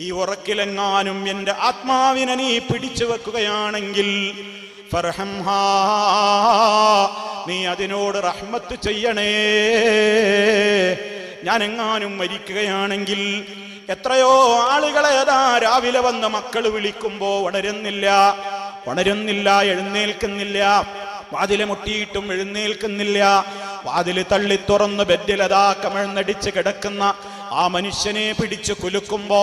ഈ ഉറക്കിലെങ്ങാനും എന്റെ ആത്മാവിനെ നീ പിടിച്ചു വെക്കുകയാണെങ്കിൽ നീ അതിനോട് റഹ്മത്ത് ചെയ്യണേ. ഞാൻ എങ്ങാനും മരിക്കുകയാണെങ്കിൽ എത്രയോ ആളുകളെ അതാ രാവിലെ വന്ന് മക്കൾ വിളിക്കുമ്പോ വളരുന്നില്ല വളരുന്നില്ല എഴുന്നേൽക്കുന്നില്ല വാതിൽ മുട്ടിയിട്ടും എഴുന്നേൽക്കുന്നില്ല വാതിൽ തള്ളി തുറന്ന് ബെഡിലതാ കമഴ്ന്നടിച്ച് കിടക്കുന്ന ആ മനുഷ്യനെ പിടിച്ചു കുലുക്കുമ്പോ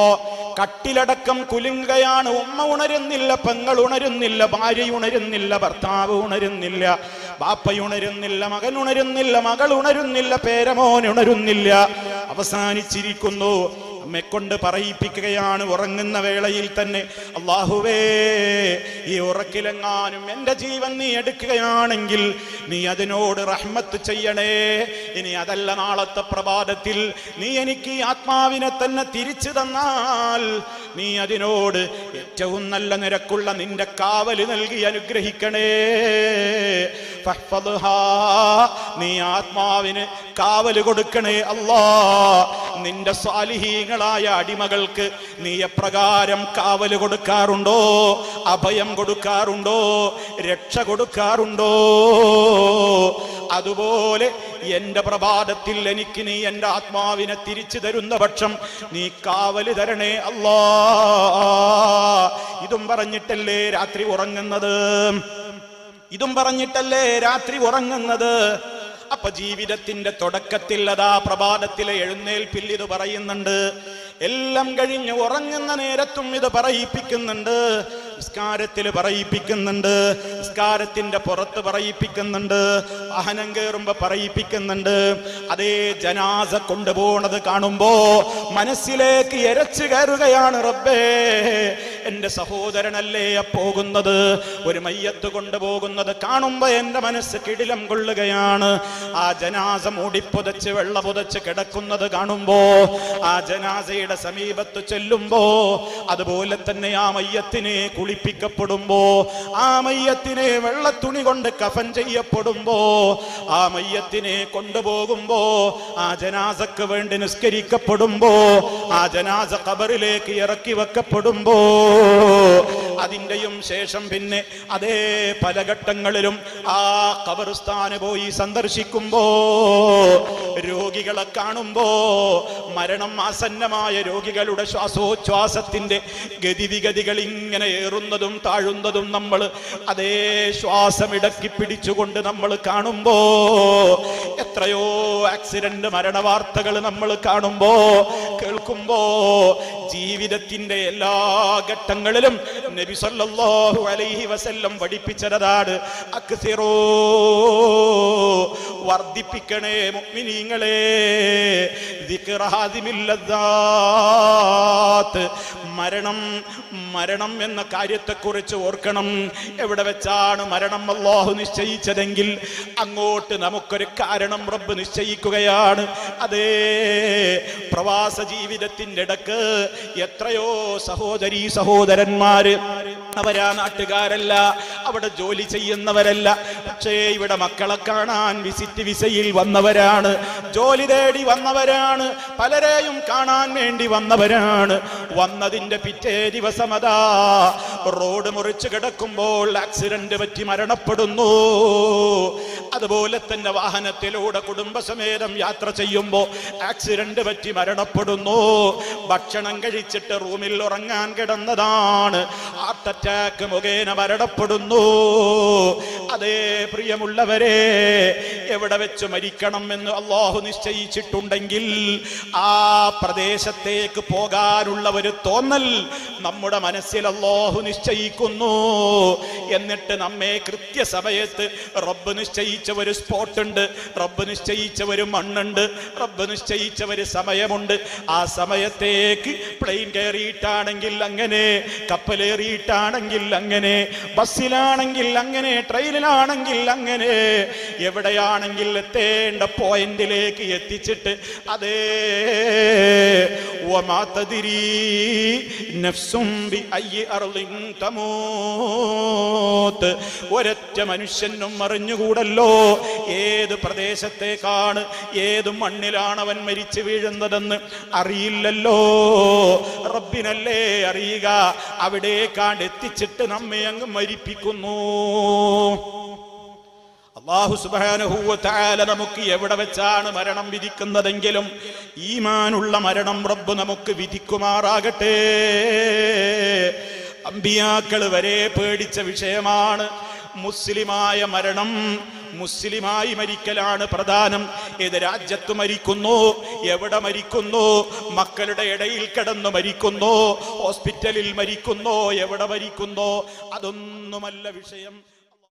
കട്ടിലടക്കം കുലുങ്ങുകയാണ് ഉമ്മ ഉണരുന്നില്ല പെങ്ങൾ ഉണരുന്നില്ല ഭാര്യ ഉണരുന്നില്ല ഭർത്താവ് ഉണരുന്നില്ല ബാപ്പ ഉണരുന്നില്ല മകൻ ഉണരുന്നില്ല മകൾ ഉണരുന്നില്ല പേരമോൻ ഉണരുന്നില്ല. അവസാനിച്ചിരിക്കുന്നു. നമ്മെ കൊണ്ട് പറയിപ്പിക്കുകയാണ് ഉറങ്ങുന്ന വേളയിൽ തന്നെ അള്ളാഹുവേ ഈ ഉറക്കിലെങ്ങാനും എന്റെ ജീവൻ നീ എടുക്കുകയാണെങ്കിൽ നീ അതിനോട് റഹ്മത്ത് ചെയ്യണേ ഇനി അതല്ല നാളത്തെ പ്രഭാതത്തിൽ നീ എനിക്ക് ആത്മാവിനെ തന്നെ തിരിച്ചു തന്നാൽ നീ അതിനോട് ഏറ്റവും നല്ല നിരക്കുള്ള നിന്റെ കാവൽ നൽകി അനുഗ്രഹിക്കണേ. നീ ആത്മാവിന് കാവൽ കൊടുക്കണേ അല്ലാ. നിന്റെ സ്വാലിഹീങ്ങളായ അടിമകൾക്ക് നീ എപ്രകാരം കാവൽ കൊടുക്കാറുണ്ടോ? അഭയം കൊടുക്കാറുണ്ടോ? രക്ഷ കൊടുക്കാറുണ്ടോ? അതുപോലെ എന്റെ പ്രഭാതത്തിൽ എനിക്ക് നീ എന്റെ ആത്മാവിനെ തിരിച്ചു തരുന്ന പക്ഷം നീ കാവൽ തരണേ അല്ലാ. ഇതും പറഞ്ഞിട്ടല്ലേ രാത്രി ഉറങ്ങുന്നത്? ഇതും പറഞ്ഞിട്ടല്ലേ രാത്രി ഉറങ്ങുന്നത്? അപ്പൊ ജീവിതത്തിന്റെ തുടക്കത്തിൽ അതാ പ്രഭാതത്തിലെ എഴുന്നേൽപ്പിൽ ഇത് പറയുന്നുണ്ട്. എല്ലാം കഴിഞ്ഞ് ഉറങ്ങുന്ന നേരത്തും ഇത് പറയിപ്പിക്കുന്നുണ്ട്. നിസ്കാരത്തിൽ പറയിപ്പിക്കുന്നുണ്ട്. നിസ്കാരത്തിന്റെ പുറത്ത് പറയിപ്പിക്കുന്നുണ്ട്. വാഹനം കയറുമ്പോ പറയിപ്പിക്കുന്നുണ്ട്. അതേ ജനാസ കൊണ്ടുപോണത് കാണുമ്പോ മനസ്സിലേക്ക് എരച്ചു കയറുകയാണ് റബ്ബേ. എന്റെ സഹോദരനല്ലേ പോകുന്നത്? ഒരു മയ്യത്ത് കൊണ്ടുപോകുന്നത് കാണുമ്പോ എന്റെ മനസ്സ് കിടിലം കൊള്ളുകയാണ്. ആ ജനാസ മൂടിപ്പുതച്ച് വെള്ള പുതച്ച് കിടക്കുന്നത് കാണുമ്പോ ആ ജനാസയുടെ സമീപത്ത് ചെല്ലുമ്പോ അതുപോലെ തന്നെ ആ മയ്യത്തിനെ കുളിപ്പിക്കപ്പെടുമ്പോ ആ മയ്യത്തിനെ വെള്ളത്തുണി കൊണ്ട് കഫൻ ചെയ്യപ്പെടുമ്പോ ആ മയ്യത്തിനെ കൊണ്ടുപോകുമ്പോ ആ ജനാസക്ക് വേണ്ടി നിസ്കരിക്കപ്പെടുമ്പോ ആ ജനാസ കബറിലേക്ക് ഇറക്കി വെക്കപ്പെടുമ്പോ അതിന്റെയും ശേഷം പിന്നെ അതേ പല ഘട്ടങ്ങളിലും ആ കബർസ്ഥാന് പോയി സന്ദർശിക്കുമ്പോ രോഗികളെ കാണുമ്പോ മരണം ആസന്നമായ രോഗികളുടെ ശ്വാസോച്ഛ്വാസത്തിന്റെ ഗതിവിഗതികൾ ഇങ്ങനെ ഏറുന്നതും താഴുന്നതും നമ്മൾ അതേ ശ്വാസമിടക്കി പിടിച്ചുകൊണ്ട് നമ്മൾ കാണുമ്പോ എത്രയോ ആക്സിഡന്റ് മരണ വാർത്തകൾ നമ്മൾ കാണുമ്പോ കേൾക്കുമ്പോ ജീവിതത്തിന്റെ എല്ലാ ഘട്ടങ്ങളിലും നബി സല്ലല്ലാഹു അലൈഹി വസല്ലം പഠിപ്പിച്ചതാണ് അക്സിറോ വർദ്ധിപ്പിക്കണേ ഹാദിമിൽ മരണം മരണം എന്ന കാര്യത്തെക്കുറിച്ച് ഓർക്കണം. എവിടെ വെച്ചാണ് മരണം അള്ളാഹു നിശ്ചയിച്ചതെങ്കിൽ അങ്ങോട്ട് നമുക്കൊരു കാരണം റബ്ബ് നിശ്ചയിക്കുകയാണ്. അതേ പ്രവാസ ജീവിതത്തിന്റെ ഇടയ്ക്ക് എത്രയോ സഹോദരി സഹോദരന്മാര് അവരാ നാട്ടുകാരല്ല അവിടെ ജോലി ചെയ്യുന്നവരല്ല. പക്ഷേ ഇവിടെ മക്കളെ കാണാൻ വിസിറ്റ് വിസയിൽ വന്നവരാണ്. ജോലി തേടി വന്നവരാണ്. പലരെയും കാണാൻ വേണ്ടി വന്നവരാണ്. വന്നതിന്റെ പിറ്റേ ദിവസം അതാ റോഡ് മുറിച്ച് കിടക്കുമ്പോൾ ആക്സിഡന്റ് പറ്റി മരണപ്പെടുന്നു. അതുപോലെ തന്നെ വാഹനത്തിലൂടെ കുടുംബസമേതം യാത്ര ചെയ്യുമ്പോൾ ആക്സിഡന്റ് പറ്റി മരണപ്പെടുന്നു. ഭക്ഷണം കഴിച്ചിട്ട് റൂമിൽ ഉറങ്ങാൻ കിടന്നതാണ്. ഹാർട്ട് അറ്റാക്ക് മുഖേന മരണപ്പെടുന്നു. അതേ പ്രിയമുള്ളവരെ എവിടെ വെച്ച് മരിക്കണം എന്ന് അള്ളാഹു നിശ്ചയിച്ചിട്ടുണ്ടെങ്കിൽ ആ പ്രദേശത്തേക്ക് പോകാനുള്ള ഒരു തോന്നൽ നമ്മുടെ മനസ്സിൽ അള്ളാഹു നിശ്ചയിക്കുന്നു. എന്നിട്ട് നമ്മെ കൃത്യസമയത്ത് റബ്ബ് നിശ്ചയിച്ച ഒരു സ്പോട്ടുണ്ട് റബ്ബ് നിശ്ചയിച്ച ഒരു മണ്ണുണ്ട് റബ്ബ് നിശ്ചയിച്ച ഒരു സമയമുണ്ട്. ആ സമയത്തേക്ക് പ്ലെയിൻ കയറിയിട്ടാണെങ്കിൽ അങ്ങനെ കപ്പലേറിയിട്ടാണെങ്കിൽ അങ്ങനെ ബസ്സിലാണെങ്കിൽ അങ്ങനെ ട്രെയിനിലാണെങ്കിൽ അങ്ങനെ എവിടെയാണെങ്കിൽ എത്തേണ്ട പോയിന്റിലേക്ക് എത്തിച്ചിട്ട് അതേ ഒമാത്തതിരി നഫ്സും ബി അയ്യ അറുളിൻ തമോ. മൗത്ത് ഒരൊറ്റ മനുഷ്യനും അറിഞ്ഞുകൂടല്ലോ. ഏത് പ്രദേശത്തേക്കാണ് ഏത് മണ്ണിലാണ് അവൻ മരിച്ചു വീഴുന്നതെന്ന് അറിയില്ലല്ലോ. റബ്ബിനല്ലേ അറിയുക അവിടേക്കാണ്ട് എത്തിച്ചിട്ട് നമ്മെ അങ്ങ് മരിപ്പിക്കുന്നു. അള്ളാഹു സുബാനഹൂവത്താല നമുക്ക് എവിടെ വെച്ചാണ് മരണം വിധിക്കുന്നതെങ്കിലും ഈമാനുള്ള മരണം റബ്ബ് നമുക്ക് വിധിക്കുമാറാകട്ടെ. അമ്പിയാക്കൾ വരെ പേടിച്ച വിഷയമാണ് മുസ്ലിമായ മരണം. മുസ്ലിമായി മരിക്കലാണ് പ്രധാനം. ഏത് രാജ്യത്ത് മരിക്കുന്നു? എവിടെ മരിക്കുന്നു? മക്കളുടെ ഇടയിൽ കിടന്ന് മരിക്കുന്നു. ഹോസ്പിറ്റലിൽ മരിക്കുന്നു. എവിടെ മരിക്കുന്നു? അതൊന്നുമല്ല വിഷയം.